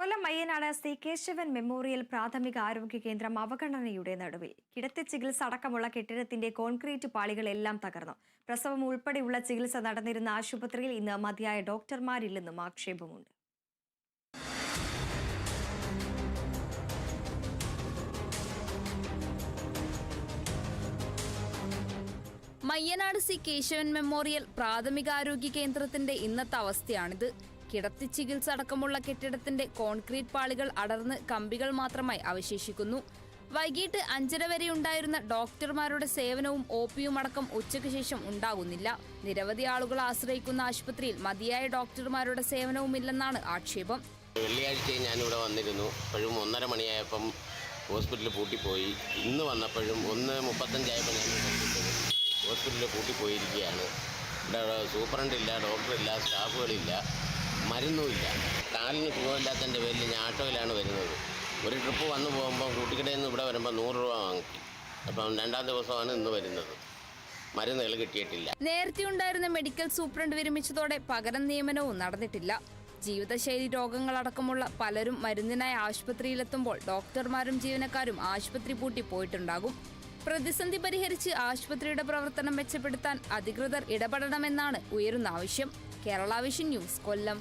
കൊല്ലം Mayyanad C Keshavan memorial പ്രാഥമിക ആരോഗ്യ കേന്ദ്രം അവഗണനയുടെ നടുവിൽ. കിടത്തി ചികിത്സ അടക്കമുള്ള കെട്ടിടത്തിന്റെ കോൺക്രീറ്റ് പാളികളെല്ലാം തകർന്നു. പ്രസവം ഉൾപ്പെടെയുള്ള ചികിത്സ നടന്നിരുന്ന ആശുപത്രിയിൽ ഇന്ന് മതിയായ ഡോക്ടർമാരില്ലെന്നും ആക്ഷേപമുണ്ട്. മയ്യനാട് സി കേശവൻ മെമ്മോറിയൽ പ്രാഥമികാരോഗ്യ കേന്ദ്രത്തിന്റെ ഇന്നത്തെ അവസ്ഥയാണിത്. കിടത്തി ചികിത്സ അടക്കമുള്ള കെട്ടിടത്തിന്റെ കോൺക്രീറ്റ് പാളികൾ അടർന്ന് കമ്പികൾ മാത്രമായി അവശേഷിക്കുന്നു. വൈകിട്ട് അഞ്ചര വരെ ഉണ്ടായിരുന്ന ഡോക്ടർമാരുടെ സേവനവും ഒ പിയും അടക്കം ഉച്ചയ്ക്ക് ശേഷം ഉണ്ടാകുന്നില്ല നിരവധി ആളുകൾ ആശ്രയിക്കുന്ന ആശുപത്രിയിൽ മതിയായ ഡോക്ടർമാരുടെ സേവനവുമില്ലെന്നാണ് ആക്ഷേപം. വെള്ളിയാഴ്ച ഞാനിവിടെ വന്നിരുന്നു. അപ്പോഴും ഒന്നര മണിയായപ്പം ഹോസ്പിറ്റലിൽ പൂട്ടിപ്പോയി. ഇന്ന് വന്നപ്പോഴും ഒന്ന് മുപ്പത്തഞ്ചായപ്പോൾ ഞാൻ. ഹോസ്പിറ്റലിൽ പൂട്ടിപ്പോയിരിക്കുകയാണ്. ഇവിടെ സൂപ്രണ്ടില്ല ഡോക്ടറില്ല സ്റ്റാഫുകളില്ല. മരുന്നുമില്ല. കാലിന് സുഖമില്ലാത്തതിന്റെ പേരിൽ ഞാൻ ആട്ടോയിലാണ് വരുന്നത്. ഒരു ട്രിപ്പ് വന്നു പോകുമ്പോൾ കൂട്ടിക്കടയിൽ നിന്ന് ഇവിടെ വരുമ്പോൾ നൂറ് രൂപ വാങ്ങിക്കും. അപ്പം രണ്ടാം ദിവസമാണ് ഇന്ന് വരുന്നത്. മരുന്നുകൾ കിട്ടിയിട്ടില്ല. നേരത്തെ ഉണ്ടായിരുന്ന മെഡിക്കൽ സൂപ്രണ്ട് വിരമിച്ചതോടെ പകരം നിയമനവും നടന്നിട്ടില്ല. ജീവിതശൈലി രോഗങ്ങളടക്കമുള്ള പലരും മരുന്നിനായി ആശുപത്രിയിലെത്തുമ്പോൾ ഡോക്ടർമാരും ജീവനക്കാരും ആശുപത്രി പൂട്ടി പോയിട്ടുണ്ടാകും. പ്രതിസന്ധി പരിഹരിച്ച് ആശുപത്രിയുടെ പ്രവർത്തനം മെച്ചപ്പെടുത്താൻ അധികൃതർ ഇടപെടണമെന്നാണ് ഉയരുന്ന ആവശ്യം. Kerala vision news Kollam.